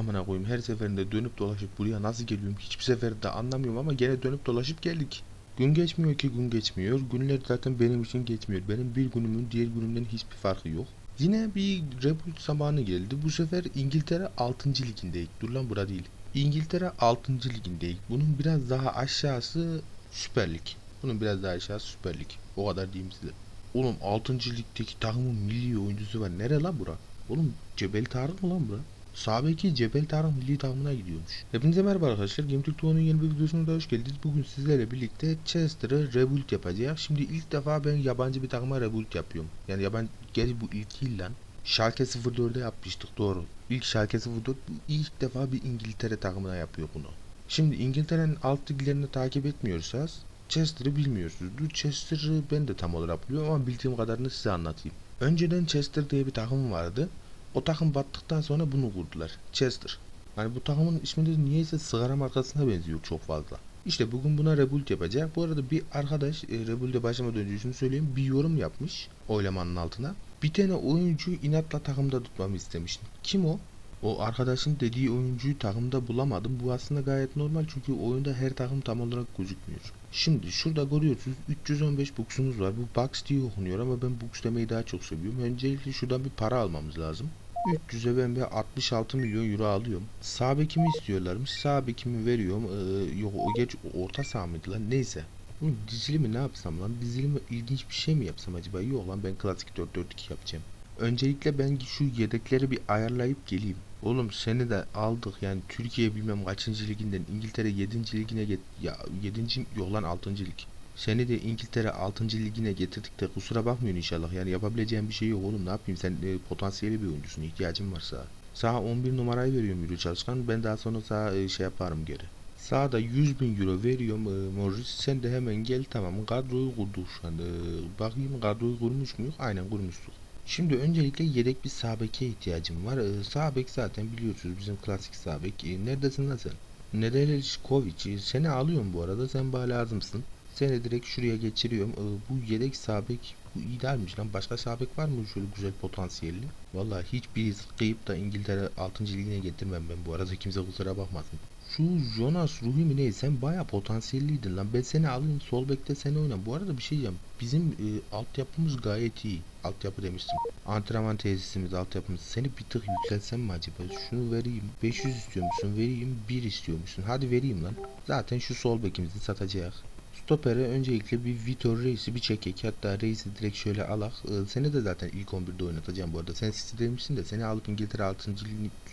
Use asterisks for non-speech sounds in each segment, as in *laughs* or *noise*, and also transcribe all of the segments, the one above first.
amına koyayım her seferinde dönüp dolaşıp buraya nasıl geliyorum hiçbir seferinde anlamıyorum ama gene dönüp dolaşıp geldik. Gün geçmiyor ki gün geçmiyor. Günler zaten benim için geçmiyor. Benim bir günümün diğer günümden hiçbir farkı yok. Yine bir reboot zamanı geldi. Bu sefer İngiltere 6. ligindeyiz. Dur lan bura değil. İngiltere 6. ligindeyiz. Bunun biraz daha aşağısı Süper Lig. Bunun biraz daha aşağısı Süper Lig. O kadar diyeyim size. Oğlum 6. ligdeki takımın milli oyuncusu var. Nere lan bura? Oğlum Cebel Tarık mı lan bura? Sabeki Cebel Tarık milli takımına gidiyormuş. Hepinize merhaba arkadaşlar. Game Türk Doğu'nun yeni bir videosuna da hoş geldiniz. Bugün sizlerle birlikte Chester'ı rebuild yapacağız. Şimdi ilk defa ben yabancı bir takıma rebuild yapıyorum. Yani yabancı, gerçi bu ilk değil lan. Schalke 04'de yapmıştık doğru. İlk Schalke 04 bu ilk defa bir İngiltere takımına yapıyor bunu. Şimdi İngiltere'nin alt liglerini takip etmiyorsanız Chester'ı bilmiyorsunuz. Bu Chester'ı ben de tam olarak biliyorum ama bildiğim kadarını size anlatayım. Önceden Chester diye bir takım vardı. O takım battıktan sonra bunu kurdular. Chester. Hani bu takımın ismi de niyeyse sigara markasına benziyor çok fazla. İşte bugün buna rebuild yapacak. Bu arada bir arkadaş e, rebuild'e başlamadan önce şunu söyleyeyim. Bir yorum yapmış oylamanın altına. Bir tane oyuncuyu inatla takımda tutmamı istemiş. Kim o? O arkadaşın dediği oyuncuyu takımda bulamadım. Bu aslında gayet normal çünkü oyunda her takım tam olarak gözükmüyor. Şimdi şurada görüyorsunuz 315 buksumuz var. Bu box diye okunuyor ama ben box demeyi daha çok seviyorum. Öncelikle şuradan bir para almamız lazım. 300'e ben bir 66 milyon euro alıyorum. Sağ bekimi istiyorlarmış. Sağ bekimi veriyorum. Ee, yok o geç orta saha mıydı lan? Neyse. Bu dizilimi ne yapsam lan? Dizilimi ilginç bir şey mi yapsam acaba? Yok lan ben klasik 4-4-2 yapacağım. Öncelikle ben şu yedekleri bir ayarlayıp geleyim. Oğlum seni de aldık yani Türkiye bilmem kaçıncı liginden İngiltere 7. ligine get ya 7. yok lan 6. lig. Seni de İngiltere 6. ligine getirdik de kusura bakmıyorsun inşallah. Yani yapabileceğim bir şey yok oğlum ne yapayım sen e, potansiyeli bir oyuncusun ihtiyacın varsa. Sağa 11 numarayı veriyorum Euro çalışkan ben daha sonra sağa e, şey yaparım geri. Sağda 100 bin euro veriyorum e, Morris sen de hemen gel tamam kadroyu kurduk şu anda. E, bakayım kadroyu kurmuş muyuz? Aynen kurmuştuk. Şimdi öncelikle yedek bir sağ ihtiyacım var. Ee, sağ zaten biliyorsunuz bizim klasik sağ bek. Ee, neredesin lan sen? Nedeljkovic e, seni alıyorum bu arada sen bana lazımsın. Seni direkt şuraya geçiriyorum. Ee, bu yedek sağ bek bu idealmiş lan. Başka sağ bek var mı şöyle güzel potansiyelli? Vallahi hiçbir kıyıp da İngiltere 6. ligine getirmem ben bu arada kimse kusura bakmasın. Şu Jonas Ruhi mi ne? Sen baya potansiyelliydin lan. Ben seni alayım sol bekte seni oyna. Bu arada bir şey diyeceğim. Bizim e, altyapımız gayet iyi. Altyapı demiştim. Antrenman tesisimiz, altyapımız. Seni bir tık yükseltsem mi acaba? Şunu vereyim. 500 istiyor musun? Vereyim. 1 istiyormuşsun. Hadi vereyim lan. Zaten şu sol bekimizi satacağız. Stopere öncelikle bir Vitor Reis'i bir çekek. Hatta Reis'i direkt şöyle alak. Ee, seni de zaten ilk 11'de oynatacağım bu arada. Sen City demişsin de seni alıp İngiltere 6.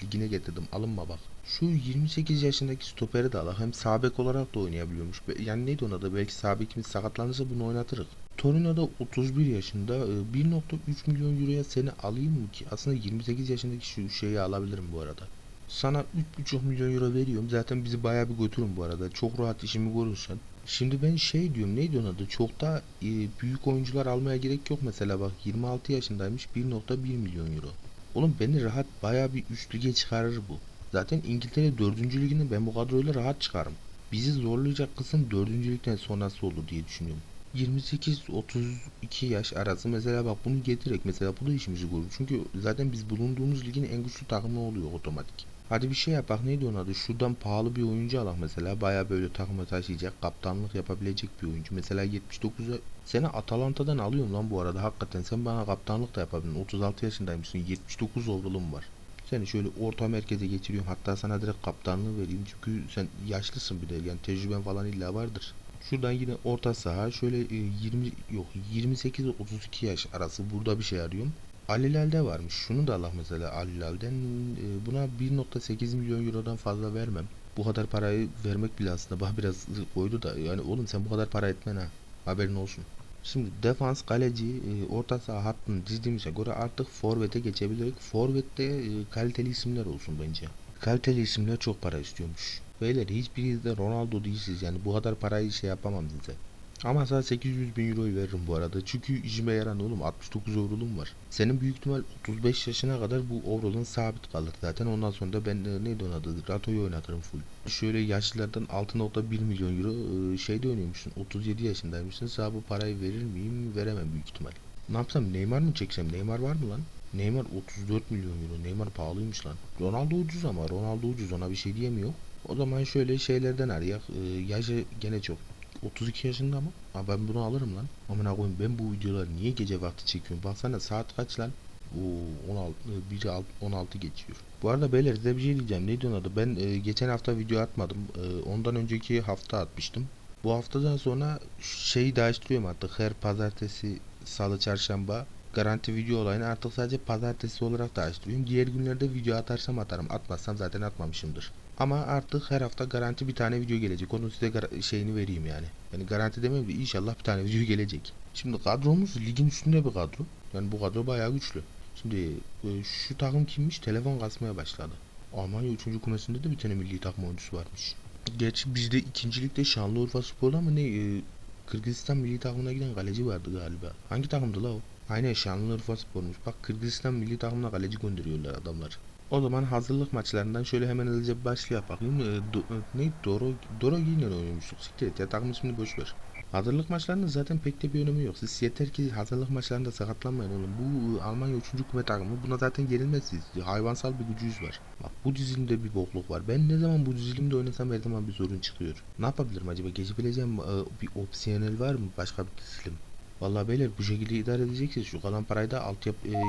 ligine getirdim. Alınma bak. Şu 28 yaşındaki stoperi de alak. Hem sağ bek olarak da oynayabiliyormuş. Yani neydi ona da belki sağ bekimiz sakatlanırsa bunu oynatırız. Torino'da 31 yaşında e, 1.3 milyon euroya seni alayım mı ki? Aslında 28 yaşındaki şu şeyi alabilirim bu arada. Sana 3.5 milyon euro veriyorum. Zaten bizi bayağı bir götürün bu arada. Çok rahat işimi görürsen. Şimdi ben şey diyorum neydi onun adı? Çok da e, büyük oyuncular almaya gerek yok mesela bak 26 yaşındaymış 1.1 milyon euro. Oğlum beni rahat bayağı bir üst lige çıkarır bu. Zaten İngiltere 4. ligini ben bu kadroyla rahat çıkarım. Bizi zorlayacak kısım 4. ligden sonrası olur diye düşünüyorum. 28-32 yaş arası mesela bak bunu getirerek mesela bu da işimizi görür. Çünkü zaten biz bulunduğumuz ligin en güçlü takımı oluyor otomatik. Hadi bir şey yap neydi onun adı? Şuradan pahalı bir oyuncu alak mesela. Baya böyle takıma taşıyacak kaptanlık yapabilecek bir oyuncu. Mesela 79'a seni Atalanta'dan alıyorum lan bu arada. Hakikaten sen bana kaptanlık da yapabilirsin. 36 yaşındaymışsın. 79 overall'un var. Seni şöyle orta merkeze geçiriyorum. Hatta sana direkt kaptanlığı vereyim. Çünkü sen yaşlısın bir de. Yani tecrüben falan illa vardır. Şuradan yine orta saha şöyle e, 20 yok 28 ile 32 yaş arası. Burada bir şey arıyorum. Alilal'de varmış. Şunu da Allah mesela Alilal'den e, buna 1.8 milyon eurodan fazla vermem. Bu kadar parayı vermek bile aslında bana *laughs* biraz koydu da yani oğlum sen bu kadar para etmen ha. Haberin olsun. Şimdi defans, kaleci, e, orta saha hattını dizdiğimize göre artık forvete geçebiliriz. Forvette e, kaliteli isimler olsun bence. Kaliteli isimler çok para istiyormuş. Beyler hiçbiriniz de Ronaldo değilsiniz yani bu kadar parayı şey yapamam size. Ama sana 800 bin euroyu veririm bu arada. Çünkü işime yaran oğlum 69 overall'um var. Senin büyük ihtimal 35 yaşına kadar bu overall'ın sabit kalır zaten. Ondan sonra da ben e, neydi onun adı? Rato'yu oynatırım full. Şöyle yaşlılardan 6.1 milyon euro e, şeyde oynuyormuşsun. 37 yaşındaymışsın. Sana bu parayı verir miyim? Veremem büyük ihtimal. Ne yapsam Neymar mı çeksem? Neymar var mı lan? Neymar 34 milyon euro. Neymar pahalıymış lan. Ronaldo ucuz ama Ronaldo ucuz ona bir şey diyemiyor. O zaman şöyle şeylerden arayak. Ee, yaşı gene çok. 32 yaşında mı? Aa ben bunu alırım lan. Amına koyayım ben bu videoları niye gece vakti çekiyorum? Baksana saat kaç lan? Oo 16 e, biri alt- 16 geçiyor. Bu arada beyler size bir şey diyeceğim. Neydi onun adı? Ben e, geçen hafta video atmadım. E, ondan önceki hafta atmıştım. Bu haftadan sonra şeyi değiştiriyorum artık. Her pazartesi, salı, çarşamba garanti video olayını artık sadece pazartesi olarak değiştiriyorum. Diğer günlerde video atarsam atarım. Atmazsam zaten atmamışımdır. Ama artık her hafta garanti bir tane video gelecek. Onun size şeyini vereyim yani. Yani garanti demeyeyim de inşallah bir tane video gelecek. Şimdi kadromuz ligin üstünde bir kadro. Yani bu kadro bayağı güçlü. Şimdi e, şu takım kimmiş? Telefon kasmaya başladı. Almanya 3. kumesinde de bir tane milli takım oyuncusu varmış. Gerçi bizde ikincilikte Şanlıurfa Spor'da mı ne e, Kırgızistan milli takımına giden kaleci vardı galiba. Hangi takımdı la o? Aynen Şanlıurfa Spor'muş. Bak Kırgızistan milli takımına kaleci gönderiyorlar adamlar. O zaman hazırlık maçlarından şöyle hemen hızlıca bir başlayalım bakayım. E, do, e, ne? Doro, Doro yine oynuyormuştuk. Siktir et ya takım ismini boş ver. Hazırlık maçlarının zaten pek de bir önemi yok. Siz yeter ki hazırlık maçlarında sakatlanmayın oğlum. Bu e, Almanya 3. kuvvet takımı. Buna zaten yenilmezsiniz. Hayvansal bir gücünüz var. Bak bu dizilimde bir bokluk var. Ben ne zaman bu dizilimde oynasam her zaman bir sorun çıkıyor. Ne yapabilirim acaba? Geçebileceğim e, bir opsiyonel var mı? Başka bir dizilim. Vallahi beyler bu şekilde idare edeceksiniz. Şu kalan parayı da altyap e,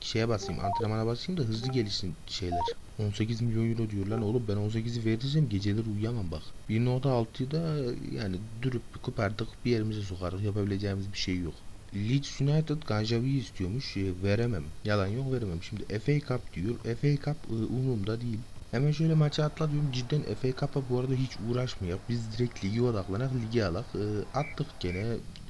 şeye basayım, antrenmana basayım da hızlı gelişsin şeyler. 18 milyon euro diyor lan oğlum ben 18'i vereceğim geceleri uyuyamam bak. 1.6'yı da yani dürüp kopardık bir yerimize sokarız yapabileceğimiz bir şey yok. Leeds United Ganjavi'yi istiyormuş e, veremem. Yalan yok veremem. Şimdi FA Cup diyor. FA Cup e, umurumda değil. Hemen şöyle maça atla diyorum. Cidden FA Cup'a bu arada hiç uğraşmayak. Biz direkt ligi odaklanak ligi alak. E, attık gene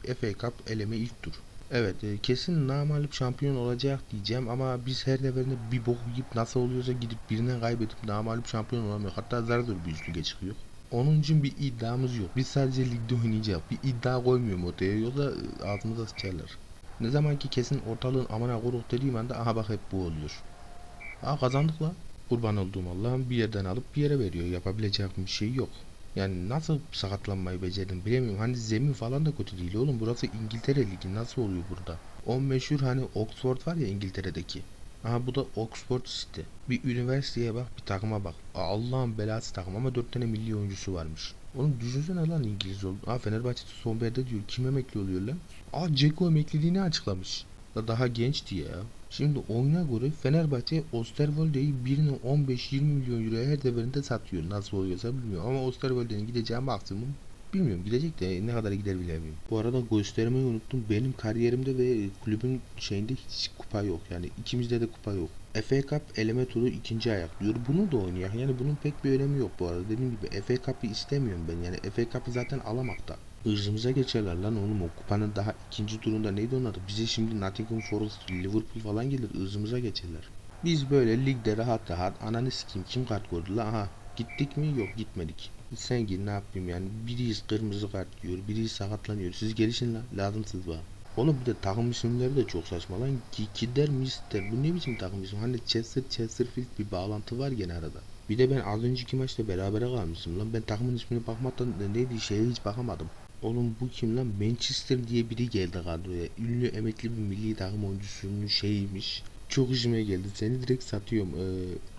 FA Cup eleme ilk tur. Evet e, kesin namalip şampiyon olacak diyeceğim ama biz her seferinde bir bok yiyip nasıl oluyorsa gidip birinden kaybedip namalip şampiyon olamıyor. Hatta zar zor bir üst lige çıkıyor. Onun için bir iddiamız yok. Biz sadece ligde oynayacağız. Bir iddia koymuyorum ortaya yoksa e, ağzımıza sıçarlar. Ne zaman ki kesin ortalığın amına koruk dediğim anda aha bak hep bu oluyor. Aa kazandık la. Kurban olduğum Allah'ım bir yerden alıp bir yere veriyor. Yapabileceğim bir şey yok. Yani nasıl sakatlanmayı becerdim bilemiyorum. Hani zemin falan da kötü değil oğlum. Burası İngiltere Ligi. Nasıl oluyor burada? O meşhur hani Oxford var ya İngiltere'deki. Aha bu da Oxford City. Bir üniversiteye bak, bir takıma bak. Allah'ın belası takım ama 4 tane milli oyuncusu varmış. Oğlum düşünsene lan İngiliz oldu. Aa Fenerbahçe Somber'de diyor. Kim emekli oluyor lan? Aa Ceko emekliliğini açıklamış. Da daha gençti ya. Şimdi oyuna göre Fenerbahçe Osterwolde'yi birine 15-20 milyon euroya her seferinde satıyor. Nasıl oluyorsa bilmiyorum ama Osterwolde'nin gideceği maksimum bilmiyorum gidecek de ne kadar gider bilemiyorum. Bu arada göstermeyi unuttum. Benim kariyerimde ve kulübün şeyinde hiç kupa yok. Yani ikimizde de kupa yok. FA Cup eleme turu ikinci ayak diyor. Bunu da oynayak. Yani bunun pek bir önemi yok bu arada. Dediğim gibi FA Cup'ı istemiyorum ben. Yani FA Cup'ı zaten alamakta. Hırzımıza geçerler lan oğlum o kupanın daha ikinci turunda neydi adı? Bize şimdi Nottingham Forest, Liverpool falan gelir hırzımıza geçerler. Biz böyle ligde rahat rahat ananı sikeyim kim kart gördü la aha gittik mi yok gitmedik. Sen gir ne yapayım yani biriyiz kırmızı kart diyor biriyiz sakatlanıyor siz gelişin la lazımsınız bana. Oğlum bir de takım isimleri de çok saçma lan. Ki- Kider Mister bu ne biçim takım ismi? Hani Chester Chesterfield bir bağlantı var gene arada. Bir de ben az önceki maçta berabere kalmışım lan. Ben takımın ismine bakmadan neydi şeye hiç bakamadım. Oğlum bu kim lan? Manchester diye biri geldi kadroya. Ünlü emekli bir milli takım oyuncusunun şeyiymiş. Çok işime geldi. Seni direkt satıyorum. Ee,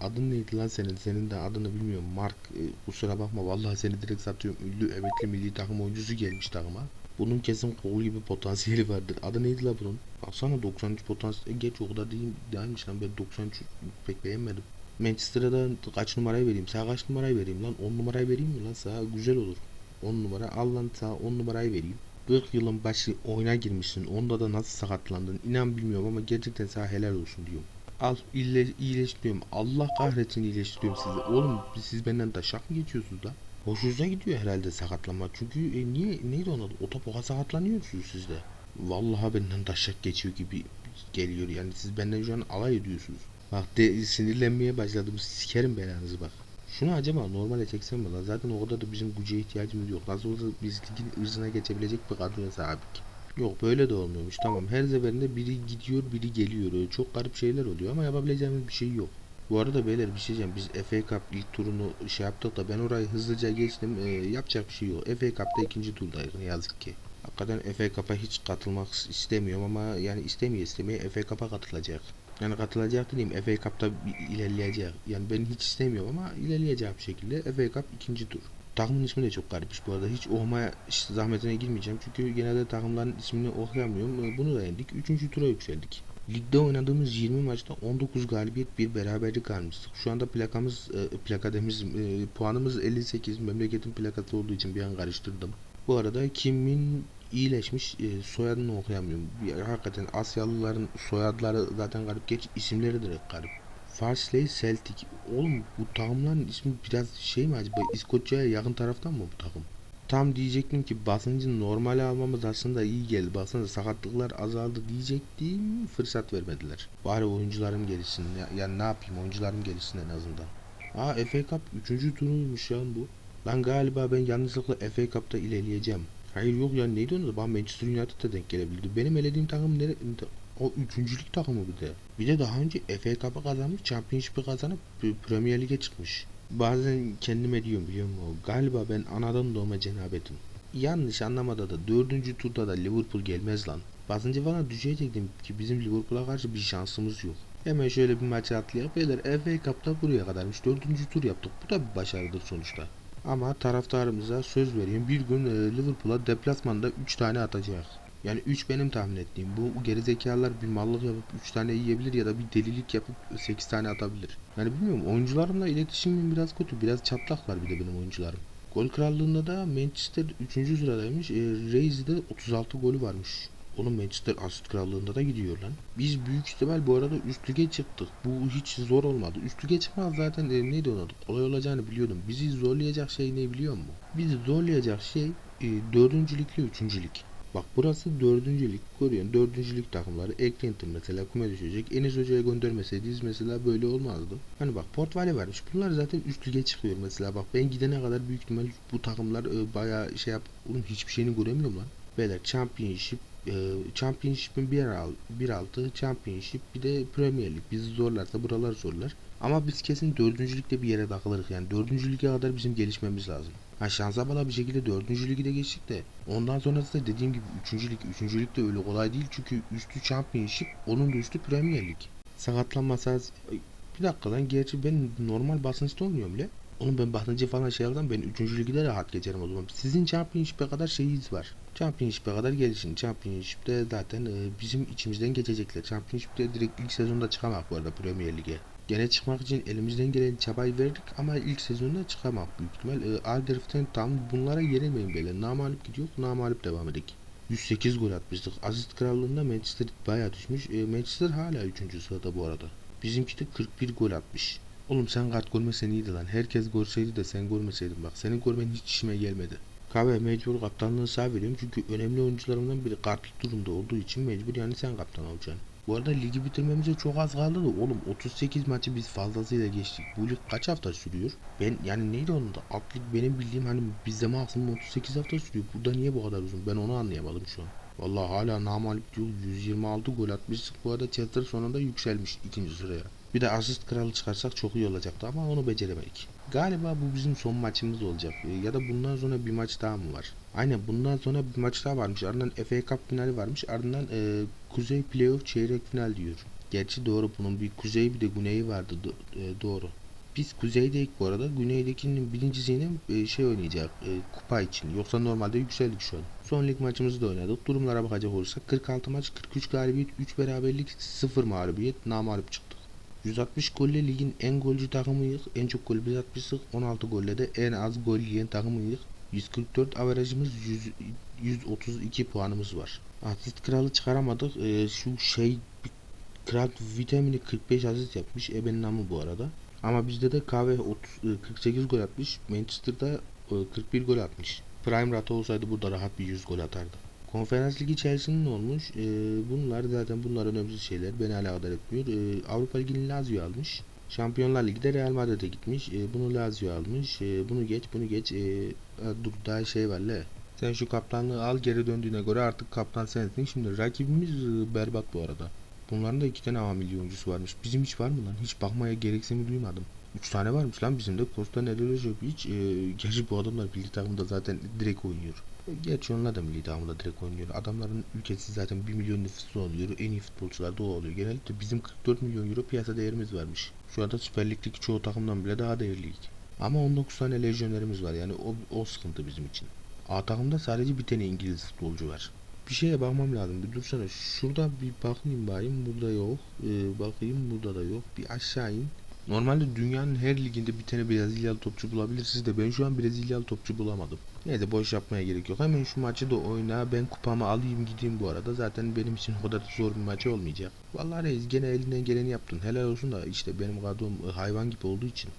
adın neydi lan senin? Senin de adını bilmiyorum. Mark. Ee, kusura bakma. Vallahi seni direkt satıyorum. Ünlü emekli milli takım oyuncusu gelmiş takıma. Bunun kesin kol gibi potansiyeli vardır. Adı neydi la bunun? Baksana 93 potansiyel. Geç o kadar değil, değilmiş lan. Ben 93 pek beğenmedim. Manchester'a da kaç numarayı vereyim? Sana kaç numarayı vereyim lan? 10 numarayı vereyim mi lan? Sana güzel olur. 10 numara. Al lan sana 10 numarayı vereyim. 40 yılın başı oyuna girmişsin. Onda da nasıl sakatlandın? İnan bilmiyorum ama gerçekten sana helal olsun diyorum. Al ille, iyileştiriyorum. Allah kahretsin iyileştiriyorum sizi. Oğlum siz benden taşak mı geçiyorsunuz da? Hoşunuza gidiyor herhalde sakatlanma. Çünkü e, niye neydi onun? Otopoka sakatlanıyorsunuz siz de. Vallahi benden taşak geçiyor gibi geliyor. Yani siz benden şu an alay ediyorsunuz. Bak de, sinirlenmeye başladım. Sikerim belanızı bak. Şunu acaba normale çeksem mi lan? Zaten o kadar da bizim güce ihtiyacımız yok. Nasıl olsa biz ligin ırzına geçebilecek bir kadroya sahipik. Yok böyle de olmuyormuş. Tamam her seferinde biri gidiyor biri geliyor. Öyle çok garip şeyler oluyor ama yapabileceğimiz bir şey yok. Bu arada beyler bir şey diyeceğim. Biz FA Cup ilk turunu şey yaptık da ben orayı hızlıca geçtim. Ee, yapacak bir şey yok. FA Cup'ta ikinci turdayız ne yazık ki. Hakikaten FA Cup'a hiç katılmak istemiyorum ama yani istemeye istemeye FA Cup'a katılacak. Yani katılacak diyeyim FA Cup'ta ilerleyecek. Yani ben hiç istemiyorum ama ilerleyecek bir şekilde FA Cup ikinci tur. Takımın ismi de çok garipmiş bu arada. Hiç okumaya zahmetine girmeyeceğim. Çünkü genelde takımların ismini okuyamıyorum. Ee, Bunu da yendik. Üçüncü tura yükseldik. Ligde oynadığımız 20 maçta 19 galibiyet bir beraberlik almıştık. Şu anda plakamız, e, plaka demişim, e, puanımız 58. Memleketin plakası olduğu için bir an karıştırdım. Bu arada kimin iyileşmiş e, soyadını okuyamıyorum. Hakikaten Asyalıların soyadları zaten garip. Geç isimleri de garip. Farsley Celtic. Oğlum bu takımların ismi biraz şey mi acaba? İskoçya'ya yakın taraftan mı bu takım? Tam diyecektim ki basıncı normale almamız aslında iyi geldi. Baksana sakatlıklar azaldı diyecektim. Fırsat vermediler. Bari oyuncularım gelişsin. Ya, yani ne yapayım oyuncularım gelişsin en azından. Aa FA Cup 3. turuymuş ya bu. Lan galiba ben yanlışlıkla FA Cup'ta ilerleyeceğim. Hayır yok ya neydi onu da bana Manchester United'da denk gelebildi. Benim elediğim takım nere? O üçüncülük takımı bir de. Bir de daha önce FA Cup'ı kazanmış, Championship'i kazanıp Premier Lig'e çıkmış. Bazen kendime diyorum biliyor musun? Galiba ben anadan doğma cenabetim. Yanlış anlamada da dördüncü turda da Liverpool gelmez lan. Basıncı falan düşecektim ki bizim Liverpool'a karşı bir şansımız yok. Hemen şöyle bir maça atlayalım. Beyler FA Cup'ta buraya kadarmış. Dördüncü tur yaptık. Bu da bir başarıdır sonuçta. Ama taraftarımıza söz vereyim. Bir gün e, Liverpool'a deplasmanda 3 tane atacak. Yani 3 benim tahmin ettiğim. Bu gerizekalılar bir mallık yapıp 3 tane yiyebilir ya da bir delilik yapıp 8 tane atabilir. Yani bilmiyorum oyuncularımla iletişimim biraz kötü. Biraz çatlaklar bir de benim oyuncularım. Gol krallığında da Manchester 3. sıradaymış. E, Reis'de 36 golü varmış. Oğlum Manchester asist krallığında da gidiyor lan. Biz büyük ihtimal bu arada üst lige çıktık. Bu hiç zor olmadı. Üst lige çıkmak zaten e, neydi adı? Kolay olacağını biliyordum. Bizi zorlayacak şey ne biliyor musun? Bizi zorlayacak şey e, dördüncülükle üçüncülük. Bak burası dördüncü lig. Görüyorsun dördüncü lig takımları. Eklenti mesela küme düşecek. Enes Hoca'ya göndermeseydiz mesela böyle olmazdı. Hani bak Portvalya varmış. Bunlar zaten üst lige çıkıyor mesela. Bak ben gidene kadar büyük ihtimal bu takımlar e, bayağı şey yap. Oğlum hiçbir şeyini göremiyorum lan. Beyler Championship e, Championship'in bir, al, bir altı Championship bir de Premier Lig. Bizi zorlarsa buralar zorlar. Ama biz kesin dördüncülükte bir yere takılırız. Yani dördüncü lige kadar bizim gelişmemiz lazım. Ha şansa bala bir şekilde dördüncü ligi de geçtik de. Ondan sonrası da dediğim gibi üçüncü lig. Üçüncü lig de öyle kolay değil. Çünkü üstü Championship onun da üstü Premier Lig. Sakatlanmasa bir dakika lan gerçi ben normal basınçta olmuyorum bile. Onun ben basıncı falan şey yapsam ben 3. ligde rahat geçerim o zaman. Sizin Championship'e kadar şeyiniz var. Championship'e kadar gelişin. Championship'te zaten e, bizim içimizden geçecekler. Championship'te direkt ilk sezonda çıkamak bu arada Premier Lig'e. Gene çıkmak için elimizden gelen çabayı verdik ama ilk sezonda çıkamak büyük ihtimal. E, Alderf'ten tam bunlara yenilmeyin böyle. Namalip gidiyor, namalip devam edik. 108 gol atmıştık. Asist krallığında Manchester bayağı düşmüş. E, Manchester hala 3. sırada bu arada. Bizimki de 41 gol atmış. Oğlum sen kart görmesen iyiydi lan. Herkes görseydi de sen görmeseydin bak. Senin görmen hiç işime gelmedi. Kahve mecbur kaptanlığı sağ çünkü önemli oyuncularımdan biri kartlı durumda olduğu için mecbur yani sen kaptan olacaksın. Bu arada ligi bitirmemize çok az kaldı da oğlum 38 maçı biz fazlasıyla geçtik. Bu lig kaç hafta sürüyor? Ben yani neydi onun da? Alt lig benim bildiğim hani bizde maksimum 38 hafta sürüyor. Burada niye bu kadar uzun? Ben onu anlayamadım şu an. Vallahi hala namalip diyor 126 gol atmıştık. Bu arada Chester sonunda yükselmiş ikinci sıraya. Bir de asist kralı çıkarsak çok iyi olacaktı ama onu beceremedik. Galiba bu bizim son maçımız olacak. Ee, Ya da bundan sonra bir maç daha mı var? Aynen bundan sonra bir maç daha varmış. Ardından FA Cup finali varmış. Ardından e, Kuzey Playoff çeyrek final diyor. Gerçi doğru bunun bir kuzey bir de güneyi vardı. Do- e, doğru. Biz kuzeydeyik bu arada. Güneydekinin birincisini e, şey oynayacak e, kupa için. Yoksa normalde yükseldik şu an. Son lig maçımızı da oynadık. Durumlara bakacak olursak 46 maç 43 galibiyet 3 beraberlik 0 mağlubiyet namalip çıktık. 160 golle ligin en golcü takımıyız. En çok gol biz atmışız. 16 golle de en az gol yiyen takımıyız. 144 averajımız 100, 132 puanımız var. Asist kralı çıkaramadık. Ee, şu şey kral vitamini 45 asist yapmış. Ebenin namı bu arada. Ama bizde de kahve 30, e, 48 gol atmış. Manchester'da e, 41 gol atmış. Prime rate olsaydı burada rahat bir 100 gol atardı. Konferans Ligi Chelsea'nin olmuş. Ee, bunlar zaten bunlar önemsiz şeyler. Beni alakadar etmiyor. Ee, Avrupa Ligi'ni Lazio almış. Şampiyonlar Ligi'de Real Madrid'e gitmiş. Ee, bunu Lazio almış. Ee, bunu geç, bunu geç. Ha, dur daha şey var le. Sen şu kaptanlığı al geri döndüğüne göre artık kaptan sensin. Şimdi rakibimiz e, berbat bu arada. Bunların da iki tane A milyoncusu varmış. Bizim hiç var mı lan? Hiç bakmaya gereksinimi duymadım. 3 tane varmış lan bizim de. Costa Nedolojovic. E, gerçi bu adamlar milli takımda zaten direkt oynuyor. Gerçi onlar da milli takımda direkt oynuyor. Adamların ülkesi zaten 1 milyon nüfusu oluyor. En iyi futbolcular da o oluyor. Genellikle bizim 44 milyon euro piyasa değerimiz varmış. Şu anda Süper Lig'deki çoğu takımdan bile daha değerliyiz. Ama 19 tane lejyonerimiz var yani o, o sıkıntı bizim için. A takımda sadece bir tane İngiliz futbolcu var. Bir şeye bakmam lazım. Bir dursana. Şurada bir bakayım bakayım. Burada yok. Ee, bakayım burada da yok. Bir aşağı in. Normalde dünyanın her liginde bir tane Brezilyalı topçu bulabilirsiniz de ben şu an Brezilyalı topçu bulamadım. Neyse boş yapmaya gerek yok. Hemen şu maçı da oyna. Ben kupamı alayım gideyim bu arada. Zaten benim için o kadar zor bir maç olmayacak. Vallahi reis gene elinden geleni yaptın. Helal olsun da işte benim kadrom e, hayvan gibi olduğu için.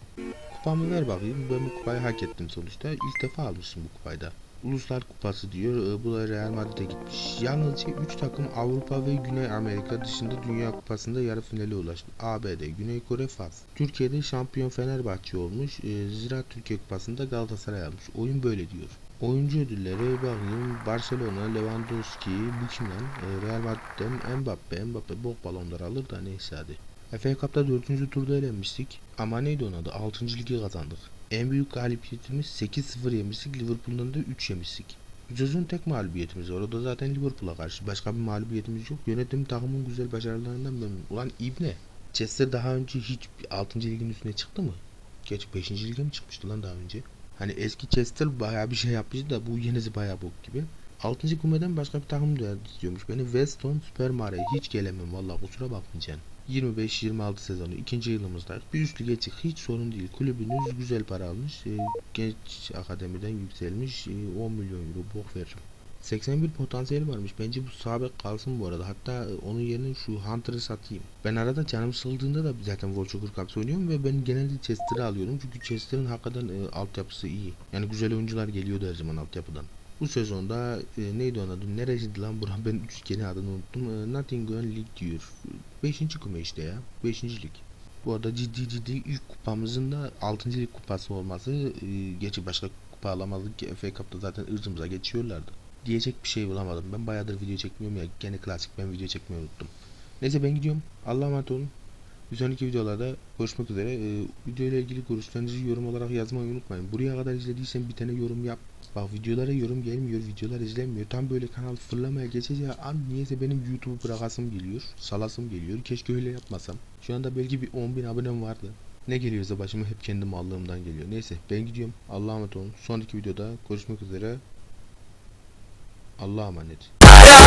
Kupamı ver bakayım. Ben bu kupayı hak ettim sonuçta. İlk defa almışım bu kupayı da. Uluslar Kupası diyor. Ee, Bu da Real Madrid'e gitmiş. Yalnızca 3 takım Avrupa ve Güney Amerika dışında Dünya Kupası'nda yarı finale ulaştı. ABD, Güney Kore, Fas. Türkiye'de şampiyon Fenerbahçe olmuş. Ee, Zira Türkiye Kupası'nda Galatasaray almış. Oyun böyle diyor. Oyuncu ödülleri bakayım. Barcelona, Lewandowski, bu? Ee, Real Madrid'den Mbappe. Mbappe bok balonlar alır da neyse hadi. FA Cup'ta 4. turda elenmiştik. Ama neydi onun adı? 6. ligi kazandık. En büyük galibiyetimiz 8-0 yemiştik. Liverpool'dan da 3 yemiştik. Sezon tek mağlubiyetimiz var. O da zaten Liverpool'a karşı. Başka bir mağlubiyetimiz yok. Yönetim takımın güzel başarılarından memnun. Ulan İbne. Chester daha önce hiç 6. ligin üstüne çıktı mı? Geç 5. lige mi çıkmıştı lan daha önce? Hani eski Chester bayağı bir şey yapmıştı da bu yenisi bayağı bok gibi. 6. kumeden başka bir takım da istiyormuş. Beni Weston Super Mario hiç gelemem vallahi kusura bakmayacaksın. 25-26 sezonu ikinci yılımızda bir üst lige çık hiç sorun değil. Kulübünüz güzel para almış. e, genç akademiden yükselmiş. e, 10 milyon euro bok veririm. 81 potansiyeli varmış. Bence bu sabit kalsın bu arada. Hatta e, onun yerine şu Hunter'ı satayım. Ben arada canım sıkıldığında da zaten Wolfsburg Cups oynuyorum ve ben genelde Chester'ı alıyorum. Çünkü Chester'ın hakikaten e, altyapısı iyi. Yani güzel oyuncular geliyordu her zaman altyapıdan. Bu sezonda e, neydi onun adı? Neresiydi lan buram? Ben üçgeni adını unuttum. E, Nottingham League diyor. 5. küme işte ya. 5. lig. Bu arada ciddi ciddi ilk kupamızın da 6. lig kupası olması e, geçi başka kupa alamadık ki FA Cup'ta zaten ırzımıza geçiyorlardı. Diyecek bir şey bulamadım. Ben bayağıdır video çekmiyorum ya. Gene klasik ben video çekmeyi unuttum. Neyse ben gidiyorum. Allah'a emanet olun. Bir sonraki videolarda görüşmek üzere. Ee, video ilgili görüşlerinizi yorum olarak yazmayı unutmayın. Buraya kadar izlediysen bir tane yorum yap. Bak videolara yorum gelmiyor, videolar izlenmiyor. Tam böyle kanal fırlamaya geçeceği an niyeyse benim YouTube'u bırakasım geliyor, salasım geliyor. Keşke öyle yapmasam. Şu anda belki bir 10.000 abonem vardı. Ne geliyorsa başıma hep kendim allığımdan geliyor. Neyse ben gidiyorum. Allah'a emanet olun. Sonraki videoda görüşmek üzere. Allah'a emanet. Fire!